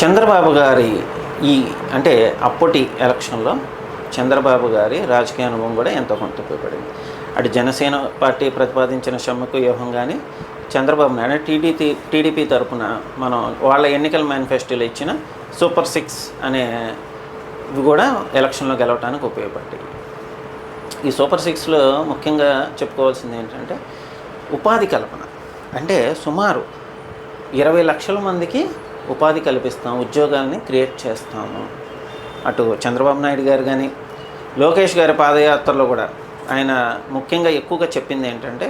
చంద్రబాబు గారి ఈ అంటే అప్పటి ఎలక్షన్లో చంద్రబాబు గారి రాజకీయ అనుభవం కూడా ఎంతో కొంత ఉపయోగపడింది. అటు జనసేన పార్టీ ప్రతిపాదించిన సమ్మెకు వ్యూహం కానీ చంద్రబాబు నాయుడు టీడీపీ టీడీపీ తరఫున మనం వాళ్ళ ఎన్నికల మేనిఫెస్టోలో ఇచ్చిన సూపర్ సిక్స్ అనే ఇవి కూడా ఎలక్షన్లో గెలవడానికి ఉపయోగపడ్డాయి. ఈ సూపర్ సిక్స్లో ముఖ్యంగా చెప్పుకోవాల్సింది ఏంటంటే ఉపాధి కల్పన. అంటే సుమారు ఇరవై లక్షల మందికి ఉపాధి కల్పిస్తాం ఉద్యోగాల్ని క్రియేట్ చేస్తాము. అటు చంద్రబాబు నాయుడు గారు కానీ లోకేష్ గారి పాదయాత్రలో కూడా ఆయన ముఖ్యంగా ఎక్కువగా చెప్పింది ఏంటంటే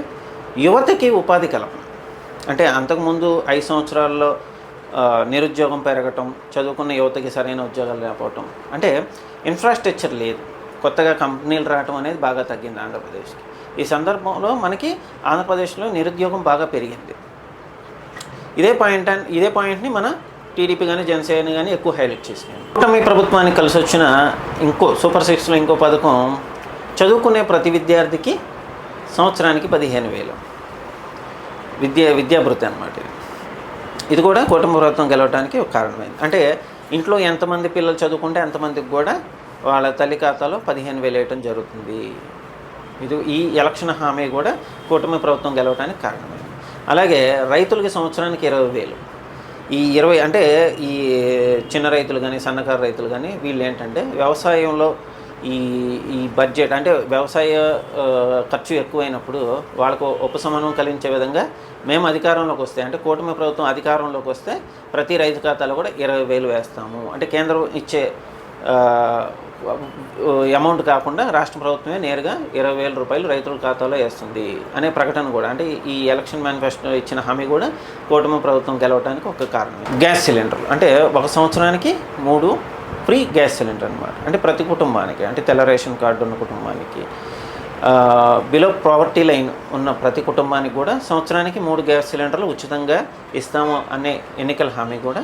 యువతకి ఉపాధి కల్పన అంటే అంతకుముందు ఐదు సంవత్సరాల్లో నిరుద్యోగం పెరగటం చదువుకున్న యువతకి సరైన ఉద్యోగాలు లేకపోవటం అంటే ఇన్ఫ్రాస్ట్రక్చర్ లేదు. కొత్తగా కంపెనీలు రావటం అనేది బాగా తగ్గింది ఆంధ్రప్రదేశ్కి. ఈ సందర్భంలో మనకి ఆంధ్రప్రదేశ్లో నిరుద్యోగం బాగా పెరిగింది. ఇదే పాయింట్ ఇదే పాయింట్ని మన టీడీపీ కానీ జనసేన కానీ ఎక్కువ హైలైట్ చేసినాయి కూటమి ప్రభుత్వానికి కలిసి వచ్చిన ఇంకో సూపర్ సిక్స్లో ఇంకో పథకం చదువుకునే ప్రతి విద్యార్థికి సంవత్సరానికి పదిహేను వేలు. విద్యా విద్యాభృతి అనమాట ఇది. ఇది కూడా కూటమి ప్రభుత్వం గెలవడానికి ఒక కారణమైంది. అంటే ఇంట్లో ఎంతమంది పిల్లలు చదువుకుంటే అంతమందికి కూడా వాళ్ళ తల్లి ఖాతాలో పదిహేను వేలు వేయటం జరుగుతుంది. ఇది ఈ ఎలక్షన్ హామీ కూడా కూటమి ప్రభుత్వం గెలవడానికి కారణమైంది. అలాగే రైతులకి సంవత్సరానికి ఇరవై వేలు. ఈ ఇరవై అంటే ఈ చిన్న రైతులు కానీ సన్నకారు రైతులు కానీ వీళ్ళు ఏంటంటే వ్యవసాయంలో ఈ ఈ బడ్జెట్ అంటే వ్యవసాయ ఖర్చు ఎక్కువైనప్పుడు వాళ్ళకు ఉపశమనం కలిగించే విధంగా మేము అధికారంలోకి వస్తే అంటే కూటమి ప్రభుత్వం అధికారంలోకి వస్తే ప్రతి రైతు ఖాతాలో కూడా ఇరవై వేలు వేస్తాము. అంటే కేంద్రం ఇచ్చే అమౌంట్ కాకుండా రాష్ట్ర ప్రభుత్వమే నేరుగా ఇరవై వేల రూపాయలు రైతుల ఖాతాలో వేస్తుంది అనే ప్రకటన కూడా. అంటే ఈ ఎలక్షన్ మేనిఫెస్టో ఇచ్చిన హామీ కూడా కూటమి ప్రభుత్వం గెలవడానికి ఒక కారణం గ్యాస్ సిలిండర్లు. అంటే ఒక సంవత్సరానికి మూడు ఫ్రీ గ్యాస్ సిలిండర్ అనమాట అంటే ప్రతి కుటుంబానికి అంటే తెల్ల రేషన్ కార్డు ఉన్న కుటుంబానికి బిలో ప్రావర్టీ లైన్ ఉన్న ప్రతి కుటుంబానికి కూడా సంవత్సరానికి మూడు గ్యాస్ సిలిండర్లు ఉచితంగా ఇస్తాము అనే ఎన్నికల హామీ కూడా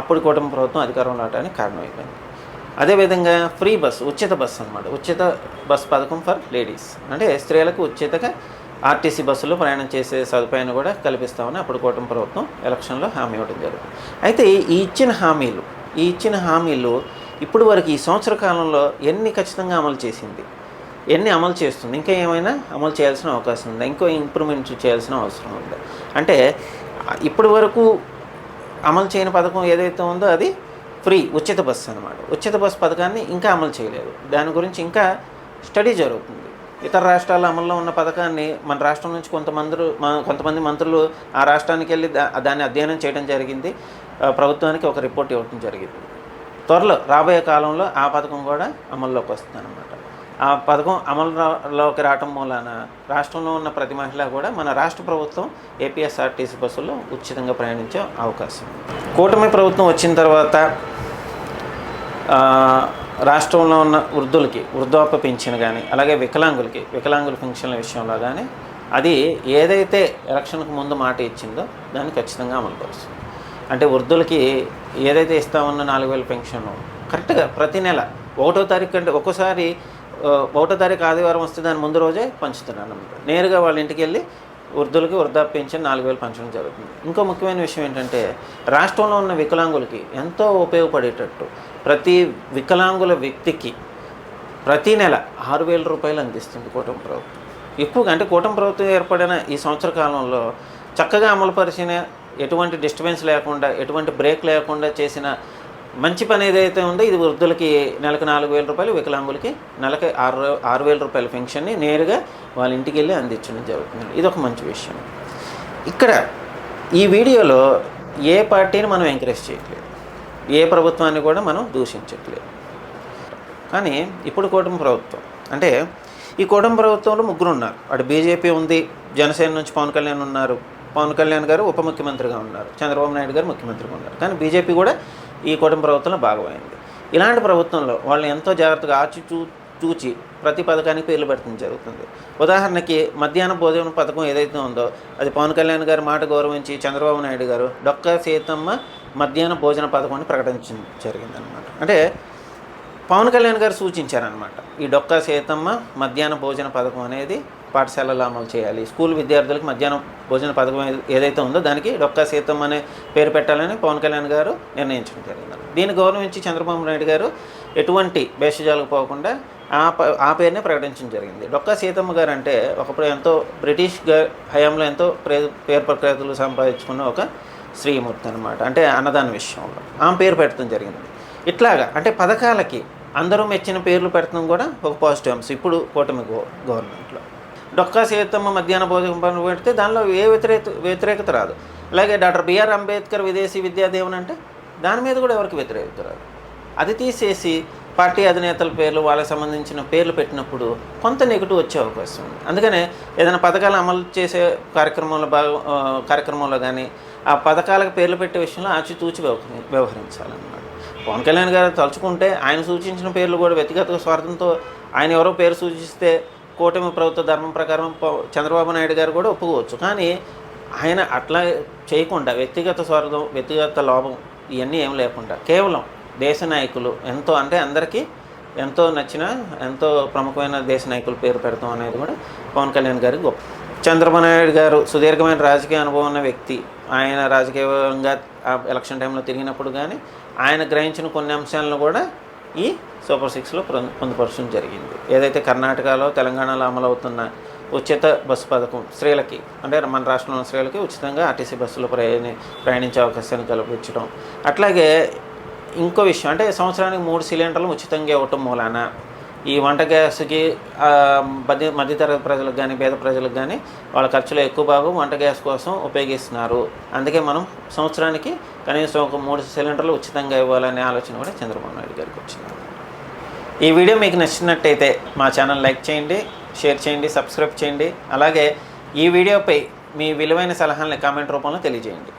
అప్పుడు కూటమి ప్రభుత్వం అధికారంలో రావడానికి కారణమైపోయింది. అదేవిధంగా ఫ్రీ బస్ ఉచిత బస్ అనమాట ఉచిత బస్ పథకం ఫర్ లేడీస్ అంటే స్త్రీలకు ఉచితగా ఆర్టీసీ బస్సులో ప్రయాణం చేసే సదుపాయాన్ని కూడా కల్పిస్తామని అప్పుడు కూటమి ప్రభుత్వం ఎలక్షన్లో హామీ ఇవ్వడం జరుగుతుంది అయితే ఈ ఇచ్చిన హామీలు ఈ ఇచ్చిన హామీలు ఇప్పుడు వరకు ఈ సంవత్సర కాలంలో ఎన్ని ఖచ్చితంగా అమలు చేసింది? ఎన్ని అమలు చేస్తుంది? ఇంకా ఏమైనా అమలు చేయాల్సిన అవకాశం ఉందా? ఇంకో ఇంప్రూవ్మెంట్ చేయాల్సిన అవసరం ఉందా? అంటే ఇప్పటి వరకు అమలు చేయని పథకం ఏదైతే ఉందో అది ఫ్రీ ఉచిత బస్సు అనమాట ఉచిత బస్సు పథకాన్ని ఇంకా అమలు చేయలేదు. దాని గురించి ఇంకా స్టడీ జరుగుతుంది. ఇతర రాష్ట్రాల అమల్లో ఉన్న పథకాన్ని మన రాష్ట్రం నుంచి కొంతమంది కొంతమంది మంత్రులు ఆ రాష్ట్రానికి వెళ్ళి దా- దాన్ని అధ్యయనం చేయడం జరిగింది. ప్రభుత్వానికి ఒక రిపోర్ట్ ఇవ్వడం జరిగింది. త్వరలో రాబోయే కాలంలో ఆ పథకం కూడా అమల్లోకి వస్తుంది అనమాట ఆ పథకం అమలులోకి రావటం మూలాన రాష్ట్రంలో ఉన్న ప్రతి మహిళ కూడా మన రాష్ట్ర ప్రభుత్వం ఏపీఎస్ఆర్టీసీ బస్సుల్లో ఉచితంగా ప్రయాణించే అవకాశం కూటమి ప్రభుత్వం వచ్చిన తర్వాత రాష్ట్రంలో ఉన్న వృద్ధులకి వృద్ధాప్య పెన్షన్ కానీ అలాగే వికలాంగులకి వికలాంగుల పెన్షన్ల విషయంలో కానీ అది ఏదైతే ఎలక్షన్కు ముందు మాట ఇచ్చిందో దాన్ని ఖచ్చితంగా అమలు పరుస్తుంది. అంటే వృద్ధులకి ఏదైతే ఇస్తామన్న నాలుగు వేల పెన్షన్ కరెక్ట్గా ప్రతి నెల ఒకటో తారీఖు కంటే ఒక్కోసారి ఒకటో తారీఖు ఆదివారం వస్తే దాని ముందు రోజే పంచుతున్నాను అనమాట నేరుగా వాళ్ళ ఇంటికి వెళ్ళి వృద్ధులకి వృద్ధాప్య నాలుగు వేలు పంచడం జరుగుతుంది. ఇంకో ముఖ్యమైన విషయం ఏంటంటే రాష్ట్రంలో ఉన్న వికలాంగులకి ఎంతో ఉపయోగపడేటట్టు ప్రతి వికలాంగుల వ్యక్తికి ప్రతి నెల ఆరు వేల రూపాయలు అందిస్తుంది కూటమి ప్రభుత్వం. ఎక్కువగా అంటే కూటమి ప్రభుత్వం ఏర్పడిన ఈ సంవత్సర కాలంలో చక్కగా అమలుపరిచిన ఎటువంటి డిస్టర్బెన్స్ లేకుండా ఎటువంటి బ్రేక్ లేకుండా చేసిన మంచి పని ఏదైతే ఉందో ఇది వృద్ధులకి నెలకు నాలుగు వేల రూపాయలు వికలాంగులకి నెలకి ఆరు ఆరు వేల రూపాయల పెన్షన్ని నేరుగా వాళ్ళ ఇంటికి వెళ్ళి అందించడం జరుగుతుంది. ఇది ఒక మంచి విషయం. ఇక్కడ ఈ వీడియోలో ఏ పార్టీని మనం ఎంకరేజ్ చేయట్లేదు. ఏ ప్రభుత్వాన్ని కూడా మనం దూషించట్లేదు. కానీ ఇప్పుడు కూటమి ప్రభుత్వం అంటే ఈ కూటమి ప్రభుత్వంలో ముగ్గురు ఉన్నారు అటు బీజేపీ ఉంది జనసేన నుంచి పవన్ కళ్యాణ్ ఉన్నారు. పవన్ కళ్యాణ్ గారు ఉప ముఖ్యమంత్రిగా ఉన్నారు. చంద్రబాబు నాయుడు గారు ముఖ్యమంత్రిగా ఉన్నారు. కానీ బీజేపీ కూడా ఈ కూటమి ప్రభుత్వంలో భాగమైంది. ఇలాంటి ప్రభుత్వంలో వాళ్ళు ఎంతో జాగ్రత్తగా ఆచి చూ చూచి ప్రతి పథకానికి పేర్లు పెట్టడం జరుగుతుంది. ఉదాహరణకి మధ్యాహ్న భోజన పథకం ఏదైతే ఉందో అది పవన్ కళ్యాణ్ గారి మాట గౌరవించి చంద్రబాబు నాయుడు గారు డొక్కా సీతమ్మ మధ్యాహ్న భోజన పథకం అని ప్రకటించడం జరిగిందనమాట అంటే పవన్ కళ్యాణ్ గారు సూచించారనమాట ఈ డొక్కా సీతమ్మ మధ్యాహ్న భోజన పథకం అనేది పాఠశాలలో అమలు చేయాలి. స్కూల్ విద్యార్థులకు మధ్యాహ్నం భోజన పథకం ఏదైతే ఉందో దానికి డొక్కా సీతమ్మ అనే పేరు పెట్టాలని పవన్ కళ్యాణ్ గారు నిర్ణయించడం జరిగింది దీన్ని గౌరవించి చంద్రబాబు నాయుడు గారు ఎటువంటి భేషజాలకు పోకుండా ఆ ఆ పేరునే ప్రకటించడం జరిగింది. డొక్కా సీతమ్మ గారు అంటే ఒకప్పుడు ఎంతో బ్రిటిష్ హయాంలో ఎంతో పేరు ప్రఖ్యాతులు సంపాదించుకున్న ఒక శ్రీమూర్తి అనమాట అంటే అన్నదాన విషయంలో. ఆమె పేరు పెట్టడం జరిగింది. ఇట్లాగా అంటే పథకాలకి అందరూ మెచ్చిన పేర్లు పెట్టడం కూడా ఒక పాజిటివ్ అంశం. ఇప్పుడు కూటమి గో గవర్నమెంట్లో. డొక్కా సీతమ్మ మధ్యాహ్న భోజనం పనులు పెడితే దానిలో ఏ వ్యతిరేక వ్యతిరేకత రాదు. అలాగే డాక్టర్ బిఆర్ అంబేద్కర్ విదేశీ విద్యాదేవన్ అంటే దాని మీద కూడా ఎవరికి వ్యతిరేకత రాదు. అది తీసేసి పార్టీ అధినేతల పేర్లు వాళ్ళకి సంబంధించిన పేర్లు పెట్టినప్పుడు కొంత నెగిటివ్ వచ్చే అవకాశం ఉంది. అందుకనే ఏదైనా పథకాలు అమలు చేసే కార్యక్రమంలో భాగ కార్యక్రమంలో కానీ ఆ పథకాలకు పేర్లు పెట్టే విషయంలో ఆచితూచి వ్యవహరించాలన్నమాట. పవన్ కళ్యాణ్ గారు తలుచుకుంటే ఆయన సూచించిన పేర్లు కూడా వ్యక్తిగత స్వార్థంతో ఆయన ఎవరో పేరు సూచిస్తే కూటమి ప్రభుత్వ ధర్మం ప్రకారం చంద్రబాబు నాయుడు గారు కూడా ఒప్పుకోవచ్చు. కానీ ఆయన అట్లా చేయకుండా వ్యక్తిగత స్వార్థం వ్యక్తిగత లోపం ఇవన్నీ ఏం లేకుండా కేవలం దేశ నాయకులు ఎంతో అంటే అందరికీ ఎంతో నచ్చిన ఎంతో ప్రముఖమైన దేశ నాయకుల పేరు పెడతాం అనేది కూడా పవన్ కళ్యాణ్ గారికి గొప్ప. చంద్రబాబు నాయుడు గారు సుదీర్ఘమైన రాజకీయ అనుభవం ఉన్న వ్యక్తి. ఆయన రాజకీయంగా ఆ ఎలక్షన్ టైంలో తిరిగినప్పుడు కానీ ఆయన గ్రహించిన కొన్ని అంశాలను కూడా ఈ సూపర్ సిక్స్లో పొందుపరచడం జరిగింది. ఏదైతే కర్ణాటకలో తెలంగాణలో అమలవుతున్న ఉచిత బస్సు పథకం స్త్రీలకి అంటే మన రాష్ట్రంలో స్త్రీలకి ఉచితంగా ఆర్టీసీ బస్సులో ప్రయాణి ప్రయాణించే అవకాశాన్ని కల్పించడం. అట్లాగే ఇంకో విషయం అంటే సంవత్సరానికి మూడు సిలిండర్లు ఉచితంగా ఇవ్వటం మూలాన. ఈ వంట గ్యాస్కి మధ్య మధ్యతరగతి ప్రజలకు కానీ పేద ప్రజలకు కానీ వాళ్ళ ఖర్చులో ఎక్కువ భాగం వంట గ్యాస్ కోసం ఉపయోగిస్తున్నారు. అందుకే మనం సంవత్సరానికి కనీసం ఒక మూడు సిలిండర్లు ఉచితంగా ఇవ్వాలనే ఆలోచన కూడా చంద్రబాబు నాయుడు గారికి వచ్చింది. ఈ వీడియో మీకు నచ్చినట్టయితే మా ఛానల్ లైక్ చేయండి షేర్ చేయండి సబ్స్క్రైబ్ చేయండి. అలాగే ఈ వీడియోపై మీ విలువైన సలహాలను కామెంట్ రూపంలో తెలియజేయండి.